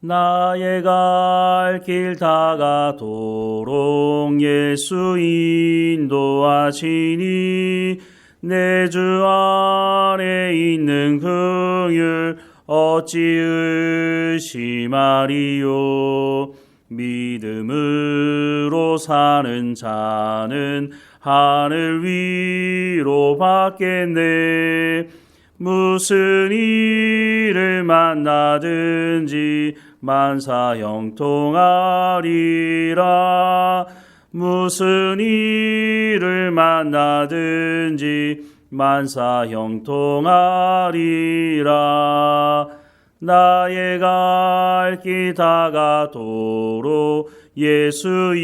나의 갈 길 다가도록 예수 인도하시니 내주 안에 있는 긍휼 어찌 의심하리요? 믿음으로 사는 자는 하늘 위로 받겠네. 무슨 일을 만나든지 만사 형통하리라. 무슨 일을 만나든지 만사 형통하리라. 나의 갈길 다가도록 예수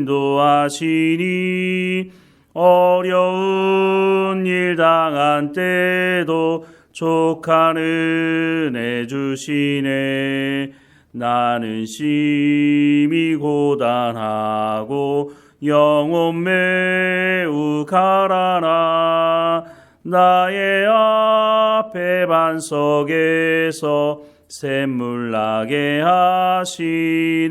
인도하시니 어려운 일 당한 때도 족한 은혜 주시네. 나는 심히 고단하고 영혼 매우 가라나 나의 앞에 반석에서 샘물 나게 하시네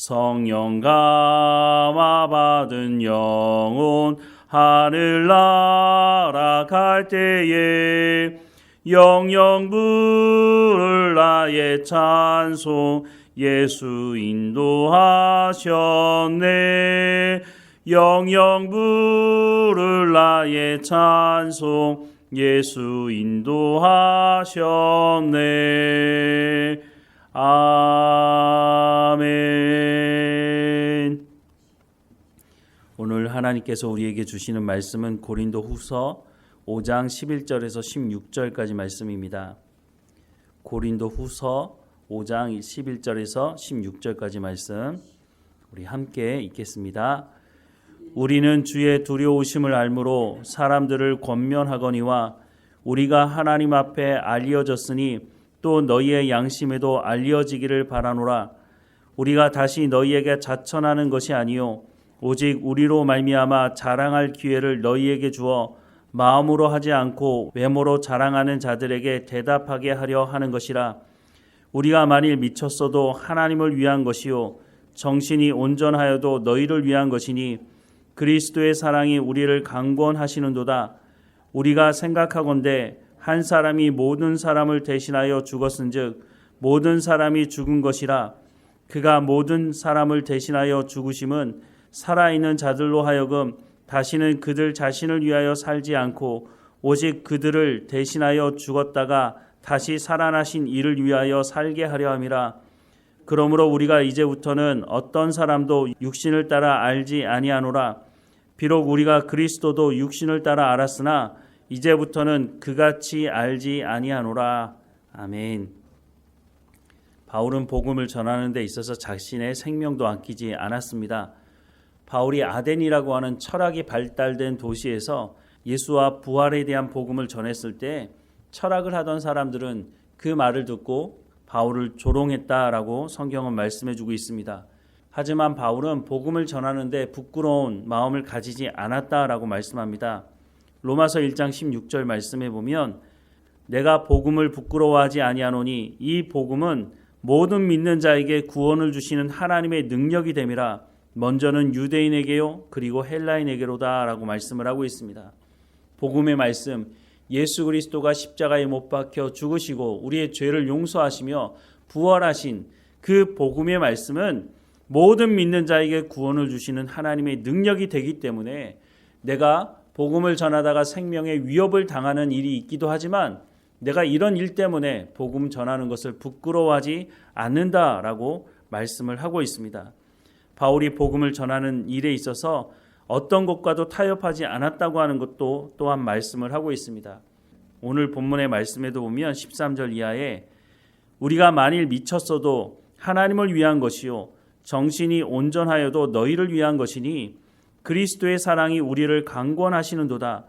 성령 감화 받은 영혼 하늘 날아갈 때에 영영 부를 나의 찬송 예수 인도하셨네. 영영 부를 나의 찬송 예수 인도하셨네. 아멘 오늘 하나님께서 우리에게 주시는 말씀은 고린도 후서 5장 11절에서 16절까지 말씀입니다. 고린도 후서 5장 11절에서 16절까지 말씀 우리 함께 읽겠습니다. 우리는 주의 두려우심을 알므로 사람들을 권면하거니와 우리가 하나님 앞에 알려졌으니 또 너희의 양심에도 알려지기를 바라노라 우리가 다시 너희에게 자천하는 것이 아니요 오직 우리로 말미암아 자랑할 기회를 너희에게 주어 마음으로 하지 않고 외모로 자랑하는 자들에게 대답하게 하려 하는 것이라. 우리가 만일 미쳤어도 하나님을 위한 것이요 정신이 온전하여도 너희를 위한 것이니 그리스도의 사랑이 우리를 강권하시는도다. 우리가 생각하건대 한 사람이 모든 사람을 대신하여 죽었은즉 모든 사람이 죽은 것이라. 그가 모든 사람을 대신하여 죽으심은 살아있는 자들로 하여금 다시는 그들 자신을 위하여 살지 않고 오직 그들을 대신하여 죽었다가 다시 살아나신 이를 위하여 살게 하려 함이라. 그러므로 우리가 이제부터는 어떤 사람도 육신을 따라 알지 아니하노라. 비록 우리가 그리스도도 육신을 따라 알았으나 이제부터는 그같이 알지 아니하노라. 아멘. 바울은 복음을 전하는 데 있어서 자신의 생명도 아끼지 않았습니다. 바울이 아덴이라고 하는 철학이 발달된 도시에서 예수와 부활에 대한 복음을 전했을 때 철학을 하던 사람들은 그 말을 듣고 바울을 조롱했다라고 성경은 말씀해 주고 있습니다. 하지만 바울은 복음을 전하는데 부끄러운 마음을 가지지 않았다라고 말씀합니다. 로마서 1장 16절 말씀에 보면 내가 복음을 부끄러워하지 아니하노니 이 복음은 모든 믿는 자에게 구원을 주시는 하나님의 능력이 됨이라 먼저는 유대인에게요 그리고 헬라인에게로다라고 말씀을 하고 있습니다. 복음의 말씀 예수 그리스도가 십자가에 못 박혀 죽으시고 우리의 죄를 용서하시며 부활하신 그 복음의 말씀은 모든 믿는 자에게 구원을 주시는 하나님의 능력이 되기 때문에 내가 복음을 전하다가 생명의 위협을 당하는 일이 있기도 하지만 내가 이런 일 때문에 복음 전하는 것을 부끄러워하지 않는다라고 말씀을 하고 있습니다. 바울이 복음을 전하는 일에 있어서 어떤 것과도 타협하지 않았다고 하는 것도 또한 말씀을 하고 있습니다. 오늘 본문의 말씀에도 보면 13절 이하에 우리가 만일 미쳤어도 하나님을 위한 것이요 정신이 온전하여도 너희를 위한 것이니 그리스도의 사랑이 우리를 강권하시는도다.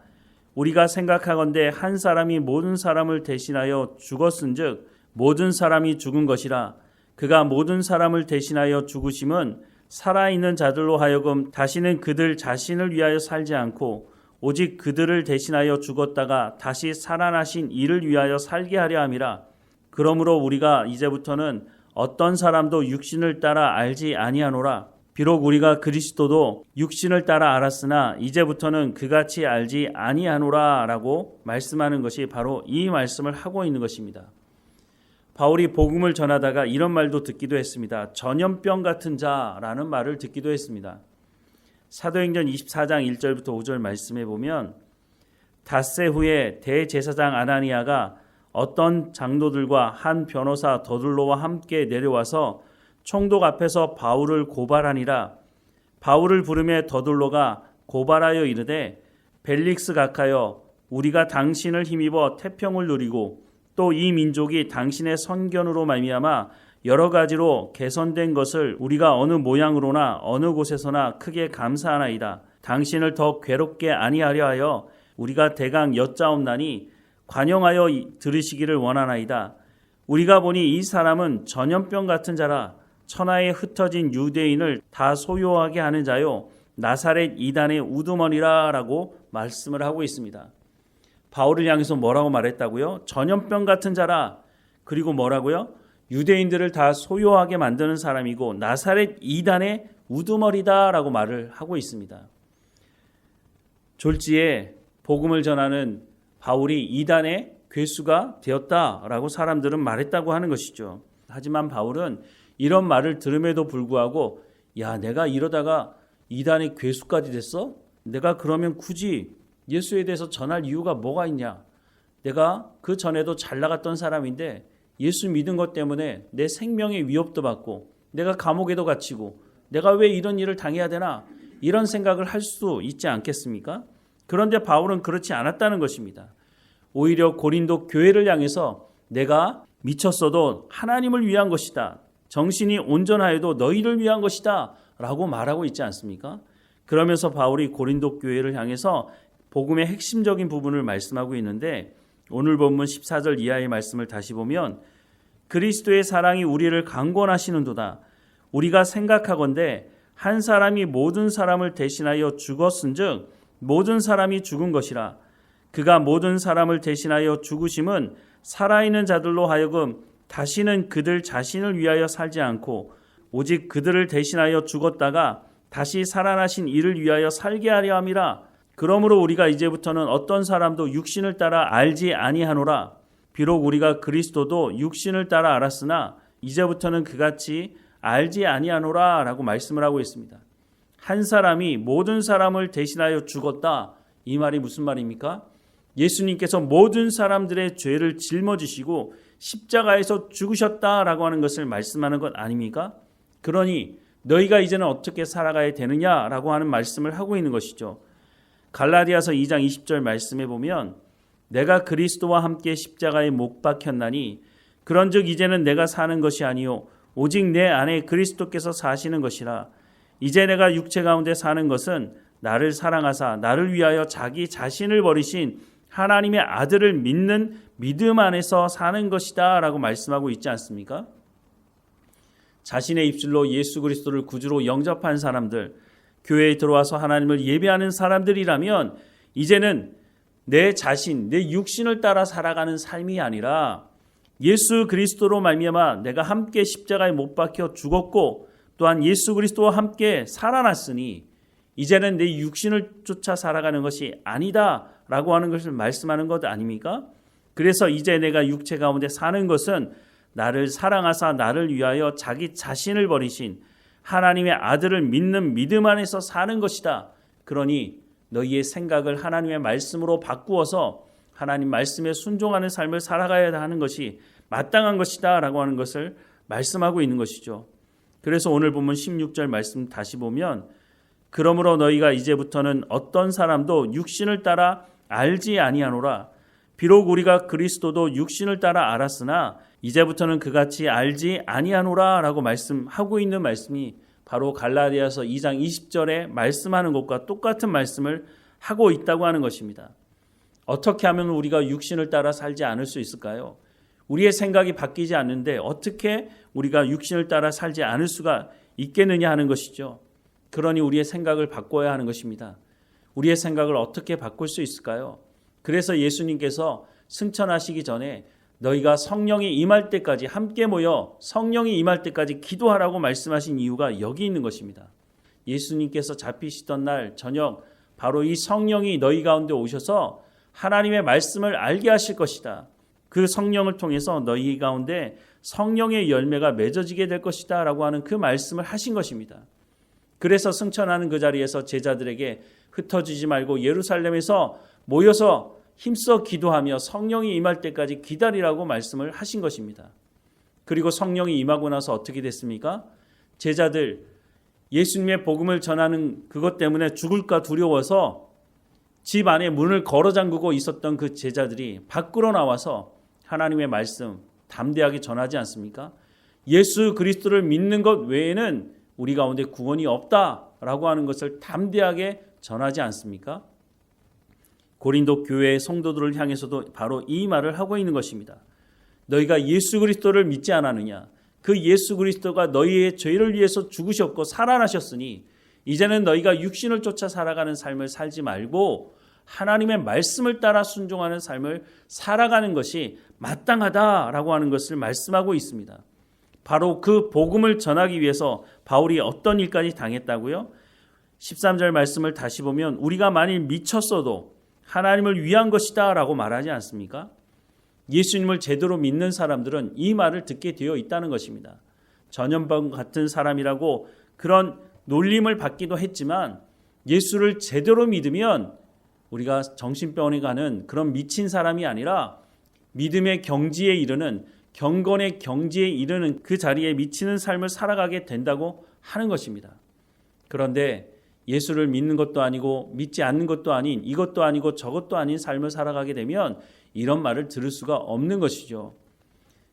우리가 생각하건대 한 사람이 모든 사람을 대신하여 죽었은즉 모든 사람이 죽은 것이라 그가 모든 사람을 대신하여 죽으심은 살아있는 자들로 하여금 다시는 그들 자신을 위하여 살지 않고 오직 그들을 대신하여 죽었다가 다시 살아나신 이를 위하여 살게 하려 함이라 그러므로 우리가 이제부터는 어떤 사람도 육신을 따라 알지 아니하노라 비록 우리가 그리스도도 육신을 따라 알았으나 이제부터는 그같이 알지 아니하노라라고 말씀하는 것이 바로 이 말씀을 하고 있는 것입니다. 바울이 복음을 전하다가 이런 말도 듣기도 했습니다. 전염병 같은 자라는 말을 듣기도 했습니다. 사도행전 24장 1절부터 5절 말씀해 보면 닷새 후에 대제사장 아나니아가 어떤 장로들과 한 변호사 더둘로와 함께 내려와서 총독 앞에서 바울을 고발하니라 바울을 부르며 더둘로가 고발하여 이르되 벨릭스 각하여 우리가 당신을 힘입어 태평을 누리고 또 이 민족이 당신의 선견으로 말미암아 여러 가지로 개선된 것을 우리가 어느 모양으로나 어느 곳에서나 크게 감사하나이다. 당신을 더 괴롭게 아니하려 하여 우리가 대강 여짜옵나니 관용하여 들으시기를 원하나이다. 우리가 보니 이 사람은 전염병 같은 자라 천하에 흩어진 유대인을 다 소요하게 하는 자요 나사렛 이단의 우두머니라라고 말씀을 하고 있습니다. 바울을 향해서 뭐라고 말했다고요? 전염병 같은 자라 그리고 뭐라고요? 유대인들을 다 소요하게 만드는 사람이고 나사렛 이단의 우두머리다라고 말을 하고 있습니다. 졸지에 복음을 전하는 바울이 이단의 괴수가 되었다라고 사람들은 말했다고 하는 것이죠. 하지만 바울은 이런 말을 들음에도 불구하고 야 내가 이러다가 이단의 괴수까지 됐어? 내가 그러면 굳이 예수에 대해서 전할 이유가 뭐가 있냐? 내가 그 전에도 잘 나갔던 사람인데 예수 믿은 것 때문에 내 생명의 위협도 받고 내가 감옥에도 갇히고 내가 왜 이런 일을 당해야 되나? 이런 생각을 할 수 있지 않겠습니까? 그런데 바울은 그렇지 않았다는 것입니다. 오히려 고린도 교회를 향해서 내가 미쳤어도 하나님을 위한 것이다. 정신이 온전하여도 너희를 위한 것이다. 라고 말하고 있지 않습니까? 그러면서 바울이 고린도 교회를 향해서 복음의 핵심적인 부분을 말씀하고 있는데 오늘 본문 14절 이하의 말씀을 다시 보면 그리스도의 사랑이 우리를 강권하시는도다. 우리가 생각하건대 한 사람이 모든 사람을 대신하여 죽었은즉 모든 사람이 죽은 것이라 그가 모든 사람을 대신하여 죽으심은 살아있는 자들로 하여금 다시는 그들 자신을 위하여 살지 않고 오직 그들을 대신하여 죽었다가 다시 살아나신 이를 위하여 살게 하려 함이라 그러므로 우리가 이제부터는 어떤 사람도 육신을 따라 알지 아니하노라 비록 우리가 그리스도도 육신을 따라 알았으나 이제부터는 그같이 알지 아니하노라라고 말씀을 하고 있습니다. 한 사람이 모든 사람을 대신하여 죽었다. 이 말이 무슨 말입니까? 예수님께서 모든 사람들의 죄를 짊어지시고 십자가에서 죽으셨다라고 하는 것을 말씀하는 것 아닙니까? 그러니 너희가 이제는 어떻게 살아가야 되느냐라고 하는 말씀을 하고 있는 것이죠. 갈라디아서 2장 20절 말씀에 보면 내가 그리스도와 함께 십자가에 못 박혔나니 그런즉 이제는 내가 사는 것이 아니요 오직 내 안에 그리스도께서 사시는 것이라 이제 내가 육체 가운데 사는 것은 나를 사랑하사 나를 위하여 자기 자신을 버리신 하나님의 아들을 믿는 믿음 안에서 사는 것이다라고 말씀하고 있지 않습니까? 자신의 입술로 예수 그리스도를 구주로 영접한 사람들, 교회에 들어와서 하나님을 예배하는 사람들이라면 이제는 내 자신, 내 육신을 따라 살아가는 삶이 아니라 예수 그리스도로 말미암아 내가 함께 십자가에 못 박혀 죽었고 또한 예수 그리스도와 함께 살아났으니 이제는 내 육신을 쫓아 살아가는 것이 아니다라고 하는 것을 말씀하는 것 아닙니까? 그래서 이제 내가 육체 가운데 사는 것은 나를 사랑하사 나를 위하여 자기 자신을 버리신 하나님의 아들을 믿는 믿음 안에서 사는 것이다. 그러니 너희의 생각을 하나님의 말씀으로 바꾸어서 하나님 말씀에 순종하는 삶을 살아가야 하는 것이 마땅한 것이다 라고 하는 것을 말씀하고 있는 것이죠. 그래서 오늘 보면 16절 말씀 다시 보면 그러므로 너희가 이제부터는 어떤 사람도 육신을 따라 알지 아니하노라 비록 우리가 그리스도도 육신을 따라 알았으나 이제부터는 그같이 알지 아니하노라라고 말씀하고 있는 말씀이 바로 갈라디아서 2장 20절에 말씀하는 것과 똑같은 말씀을 하고 있다고 하는 것입니다. 어떻게 하면 우리가 육신을 따라 살지 않을 수 있을까요? 우리의 생각이 바뀌지 않는데 어떻게 우리가 육신을 따라 살지 않을 수가 있겠느냐 하는 것이죠. 그러니 우리의 생각을 바꿔야 하는 것입니다. 우리의 생각을 어떻게 바꿀 수 있을까요? 그래서 예수님께서 승천하시기 전에 너희가 성령이 임할 때까지 함께 모여 성령이 임할 때까지 기도하라고 말씀하신 이유가 여기 있는 것입니다. 예수님께서 잡히시던 날 저녁 바로 이 성령이 너희 가운데 오셔서 하나님의 말씀을 알게 하실 것이다. 그 성령을 통해서 너희 가운데 성령의 열매가 맺어지게 될 것이다. 라고 하는 그 말씀을 하신 것입니다. 그래서 승천하는 그 자리에서 제자들에게 흩어지지 말고 예루살렘에서 모여서 힘써 기도하며 성령이 임할 때까지 기다리라고 말씀을 하신 것입니다. 그리고 성령이 임하고 나서 어떻게 됐습니까? 제자들 예수님의 복음을 전하는 그것 때문에 죽을까 두려워서 집 안에 문을 걸어 잠그고 있었던 그 제자들이 밖으로 나와서 하나님의 말씀 담대하게 전하지 않습니까? 예수 그리스도를 믿는 것 외에는 우리 가운데 구원이 없다라고 하는 것을 담대하게 전하지 않습니까? 고린도 교회의 성도들을 향해서도 바로 이 말을 하고 있는 것입니다. 너희가 예수 그리스도를 믿지 않았느냐? 그 예수 그리스도가 너희의 죄를 위해서 죽으셨고 살아나셨으니 이제는 너희가 육신을 쫓아 살아가는 삶을 살지 말고 하나님의 말씀을 따라 순종하는 삶을 살아가는 것이 마땅하다라고 하는 것을 말씀하고 있습니다. 바로 그 복음을 전하기 위해서 바울이 어떤 일까지 당했다고요? 13절 말씀을 다시 보면 우리가 만일 미쳤어도 하나님을 위한 것이다 라고 말하지 않습니까? 예수님을 제대로 믿는 사람들은 이 말을 듣게 되어 있다는 것입니다. 전염병 같은 사람이라고 그런 놀림을 받기도 했지만 예수를 제대로 믿으면 우리가 정신병원에 가는 그런 미친 사람이 아니라 믿음의 경지에 이르는 경건의 경지에 이르는 그 자리에 미치는 삶을 살아가게 된다고 하는 것입니다. 그런데 예수를 믿는 것도 아니고 믿지 않는 것도 아닌 이것도 아니고 저것도 아닌 삶을 살아가게 되면 이런 말을 들을 수가 없는 것이죠.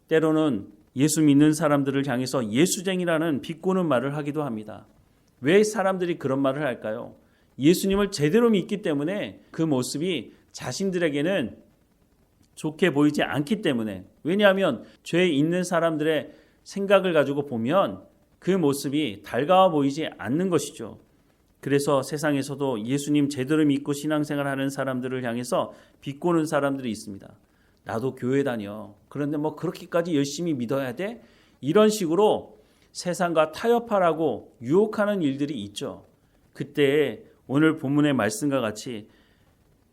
때로는 예수 믿는 사람들을 향해서 예수쟁이라는 비꼬는 말을 하기도 합니다. 왜 사람들이 그런 말을 할까요? 예수님을 제대로 믿기 때문에 그 모습이 자신들에게는 좋게 보이지 않기 때문에 왜냐하면 죄 있는 사람들의 생각을 가지고 보면 그 모습이 달가워 보이지 않는 것이죠. 그래서 세상에서도 예수님 제대로 믿고 신앙생활 하는 사람들을 향해서 비꼬는 사람들이 있습니다. 나도 교회 다녀. 그런데 뭐 그렇게까지 열심히 믿어야 돼? 이런 식으로 세상과 타협하라고 유혹하는 일들이 있죠. 그때 오늘 본문의 말씀과 같이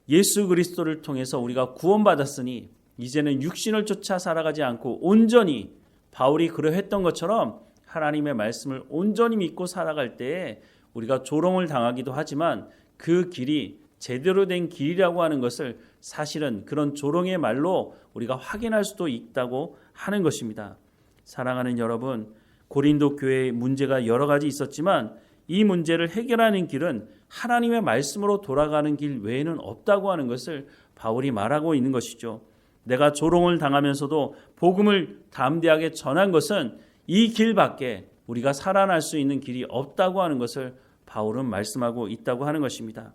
예수 그리스도를 통해서 우리가 구원받았으니 이제는 육신을 쫓아 살아가지 않고 온전히 바울이 그러했던 것처럼 하나님의 말씀을 온전히 믿고 살아갈 때에 우리가 조롱을 당하기도 하지만 그 길이 제대로 된 길이라고 하는 것을 사실은 그런 조롱의 말로 우리가 확인할 수도 있다고 하는 것입니다. 사랑하는 여러분, 고린도 교회의 문제가 여러 가지 있었지만 이 문제를 해결하는 길은 하나님의 말씀으로 돌아가는 길 외에는 없다고 하는 것을 바울이 말하고 있는 것이죠. 내가 조롱을 당하면서도 복음을 담대하게 전한 것은 이 길밖에 우리가 살아날 수 있는 길이 없다고 하는 것을 바울은 말씀하고 있다고 하는 것입니다.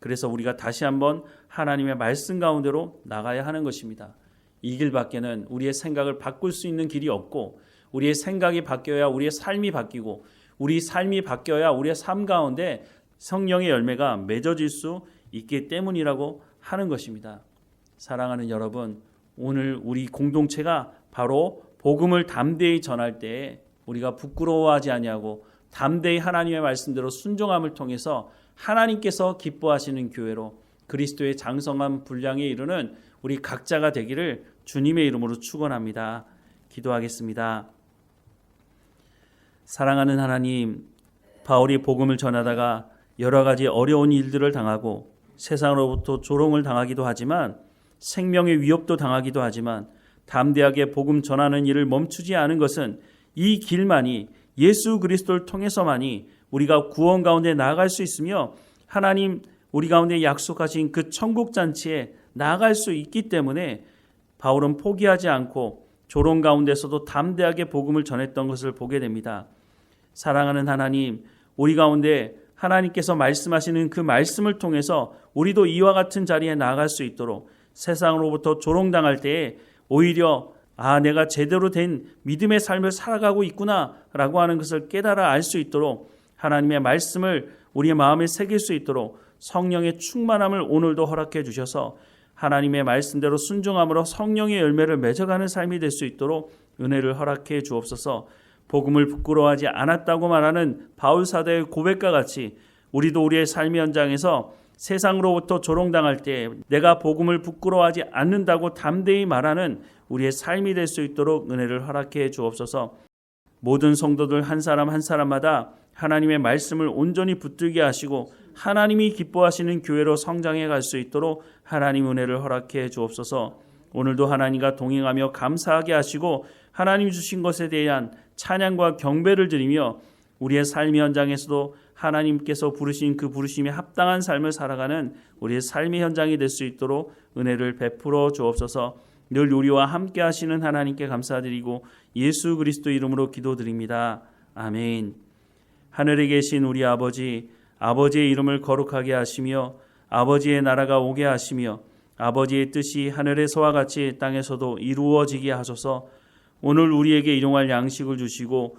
그래서 우리가 다시 한번 하나님의 말씀 가운데로 나가야 하는 것입니다. 이 길밖에는 우리의 생각을 바꿀 수 있는 길이 없고 우리의 생각이 바뀌어야 우리의 삶이 바뀌고 우리 삶이 바뀌어야 우리의 삶 가운데 성령의 열매가 맺어질 수 있기 때문이라고 하는 것입니다. 사랑하는 여러분, 오늘 우리 공동체가 바로 복음을 담대히 전할 때 우리가 부끄러워하지 아니하고 담대히 하나님의 말씀대로 순종함을 통해서 하나님께서 기뻐하시는 교회로 그리스도의 장성한 분량에 이르는 우리 각자가 되기를 주님의 이름으로 축원합니다. 기도하겠습니다. 사랑하는 하나님, 바울이 복음을 전하다가 여러 가지 어려운 일들을 당하고 세상으로부터 조롱을 당하기도 하지만 생명의 위협도 당하기도 하지만 담대하게 복음 전하는 일을 멈추지 않은 것은 이 길만이 예수 그리스도를 통해서만이 우리가 구원 가운데 나아갈 수 있으며 하나님 우리 가운데 약속하신 그 천국 잔치에 나아갈 수 있기 때문에 바울은 포기하지 않고 조롱 가운데서도 담대하게 복음을 전했던 것을 보게 됩니다. 사랑하는 하나님, 우리 가운데 하나님께서 말씀하시는 그 말씀을 통해서 우리도 이와 같은 자리에 나아갈 수 있도록 세상으로부터 조롱당할 때에 오히려 아, 내가 제대로 된 믿음의 삶을 살아가고 있구나라고 하는 것을 깨달아 알 수 있도록 하나님의 말씀을 우리의 마음에 새길 수 있도록 성령의 충만함을 오늘도 허락해 주셔서 하나님의 말씀대로 순종함으로 성령의 열매를 맺어가는 삶이 될 수 있도록 은혜를 허락해 주옵소서. 복음을 부끄러워하지 않았다고 말하는 바울 사도의 고백과 같이 우리도 우리의 삶의 현장에서 세상으로부터 조롱당할 때 내가 복음을 부끄러워하지 않는다고 담대히 말하는 우리의 삶이 될 수 있도록 은혜를 허락해 주옵소서. 모든 성도들 한 사람 한 사람마다 하나님의 말씀을 온전히 붙들게 하시고 하나님이 기뻐하시는 교회로 성장해 갈 수 있도록 하나님 은혜를 허락해 주옵소서. 오늘도 하나님과 동행하며 감사하게 하시고 하나님 주신 것에 대한 찬양과 경배를 드리며 우리의 삶의 현장에서도 하나님께서 부르신 그 부르심에 합당한 삶을 살아가는 우리의 삶의 현장이 될 수 있도록 은혜를 베풀어 주옵소서. 늘 우리와 함께 하시는 하나님께 감사드리고 예수 그리스도 이름으로 기도드립니다. 아멘. 하늘에 계신 우리 아버지, 아버지의 이름을 거룩하게 하시며 아버지의 나라가 오게 하시며 아버지의 뜻이 하늘에서와 같이 땅에서도 이루어지게 하소서. 오늘 우리에게 일용할 양식을 주시고